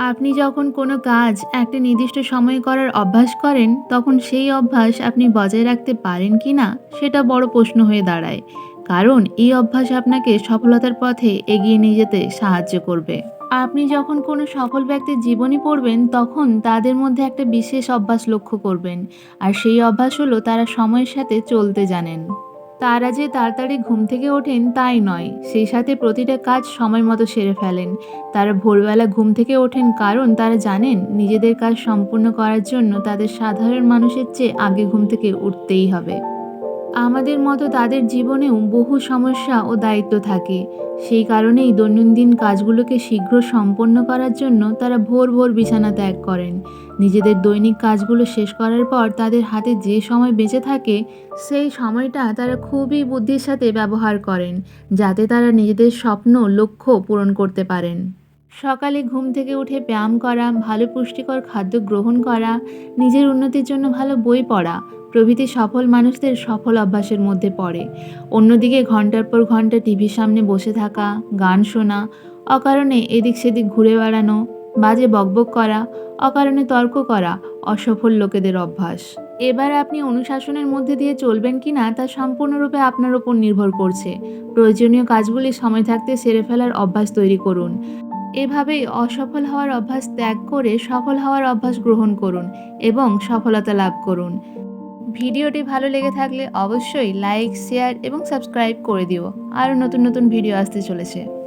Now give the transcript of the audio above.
আপনি যখন কোনো কাজ একটা নির্দিষ্ট সময়ে করার অভ্যাস করেন, তখন সেই অভ্যাস আপনি বজায় রাখতে পারেন কি না, সেটা বড় প্রশ্ন হয়ে দাঁড়ায়। কারণ এই অভ্যাস আপনাকে সফলতার পথে এগিয়ে নিয়ে যেতে সাহায্য করবে। আপনি যখন কোনো সফল ব্যক্তির জীবনী পড়বেন, তখন তাদের মধ্যে একটা বিশেষ অভ্যাস লক্ষ্য করবেন। আর সেই অভ্যাস হলো তারা সময়ের সাথে চলতে জানেন। তারা যে তাড়াতাড়ি ঘুম থেকে ওঠেন তাই নয়। সেই সাথে প্রতিটা কাজ সময় মতো সেরে ফেলেন। তারা ভোরবেলা ঘুম থেকে ওঠেন কারণ তারা জানেন নিজেদের কাজ সম্পূর্ণ করার জন্য তাদের সাধারণ মানুষের চেয়ে আগে ঘুম থেকে উঠতেই হবে। আমাদের মতো তাদের জীবনেও বহু সমস্যা ও দায়িত্ব থাকে। সেই কারণেই দৈনন্দিন কাজগুলোকে শীঘ্র সম্পন্ন করার জন্য তারা ভোর ভোর বিছানা ত্যাগ করেন। নিজেদের দৈনিক কাজগুলো শেষ করার পর তাদের হাতে যে সময় বেঁচে থাকে, সেই সময়টা তারা খুবই বুদ্ধির সাথে ব্যবহার করেন, যাতে তারা নিজেদের স্বপ্ন লক্ষ্য পূরণ করতে পারেন। সকালে ঘুম থেকে উঠে ব্যায়াম করা, ভালো পুষ্টিকর খাদ্য গ্রহণ করা, নিজের উন্নতির জন্য ভালো বই পড়া প্রভৃতি সফল মানুষদের সফল অভ্যাসের মধ্যে পড়ে। অন্যদিকে ঘণ্টার পর ঘণ্টা টিভির সামনে বসে থাকা, গান শোনা, অকারণে এদিক সেদিক ঘুরে বেড়ানো, বাজে বকবক করা, অকারণে তর্ক করা অসফল লোকেদের অভ্যাস। এবার আপনি অনুশাসনের মধ্যে দিয়ে চলবেন কি না তা সম্পূর্ণরূপে আপনার ওপর নির্ভর করছে। প্রয়োজনীয় কাজগুলি সময় থাকতে সেরে ফেলার অভ্যাস তৈরি করুন। এভাবেই অসফল হওয়ার অভ্যাস ত্যাগ করে সফল হওয়ার অভ্যাস গ্রহণ করুন এবং সফলতা লাভ করুন। ভিডিওটি ভালো লেগে থাকলে অবশ্যই লাইক, শেয়ার এবং সাবস্ক্রাইব করে দিও। আরও নতুন নতুন ভিডিও আসতে চলেছে।